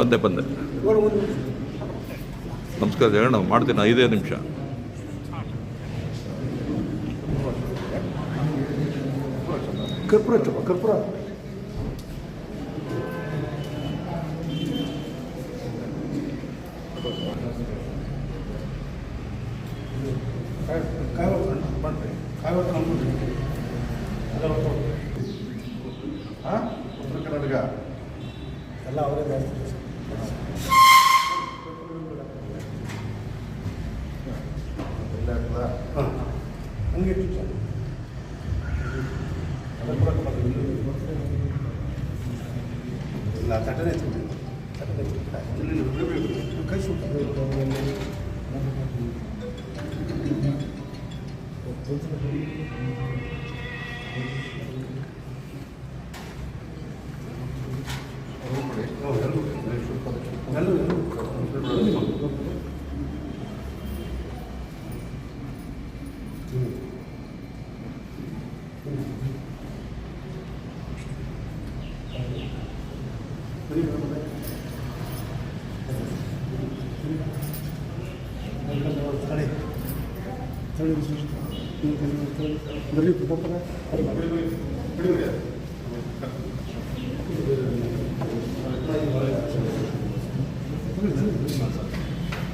ಬಂದೆ ಬಂದೆ. ನಮಸ್ಕಾರ ಹೇಳೋಣ ಮಾಡ್ತೀನಿ ಐದೇ ನಿಮಿಷ. ಕರ್ಪೂರ ಚಪ್ಪ ಕರ್ಪೂರ. ಉತ್ತರ ಕರ್ನಾಟಕ. ಎಲ್ಲ ಅವರೇ ಜಾಸ್ತಿ. ಹಂಗೆ ಇಟ್ಟು ಸರ್. ಅದನ್ನ ಕೂಡ ಕೊಡೋದು. ಇಲ್ಲ ತಟ್ಟನೆ ಎತ್ಬಿಡಿ. ತಟ್ಟನೆ ಎತ್ಬಿಡಿ. ಇಲ್ಲಿ Gracias. 그래, 그래, 그래.